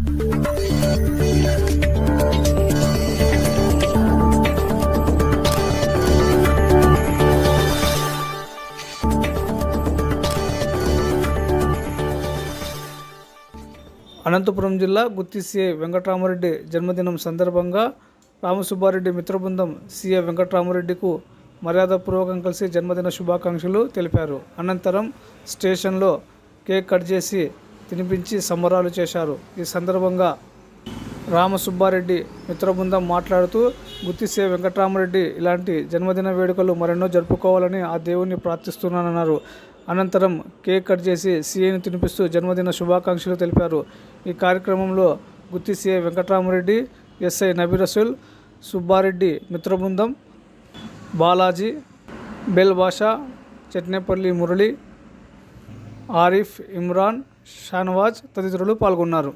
అనంతపురం జిల్లా గుత్తి సిఐ వెంకటరామరెడ్డి జన్మదినం సందర్భంగా రామసుబ్బారెడ్డి మిత్రబృందం సీఏ వెంకటరామరెడ్డికు మర్యాదపూర్వకం కలిసి జన్మదిన శుభాకాంక్షలు తెలిపారు. అనంతరం స్టేషన్లో కేక్ కట్ చేసి తినిపించి సంబరాలు చేశారు. ఈ సందర్భంగా రామసుబ్బారెడ్డి మిత్రబృందం మాట్లాడుతూ గుత్తిసే వెంకటరామరెడ్డి ఇలాంటి జన్మదిన వేడుకలు మరెన్నో జరుపుకోవాలని ఆ దేవుణ్ణి ప్రార్థిస్తున్నానన్నారు. అనంతరం కేక్ కట్ చేసి సీఏని తినిపిస్తూ జన్మదిన శుభాకాంక్షలు తెలిపారు. ఈ కార్యక్రమంలో గుత్తి సీఏ వెంకటరామరెడ్డి ఎస్ఐ నబీరసుల్ సుబ్బారెడ్డి మిత్రబృందం బాలాజీ బెల్ బాషా చట్నేపల్లి మురళి ఆరిఫ్ ఇమ్రాన్ షానవాజ్ తదితరులు పాల్గొన్నారు.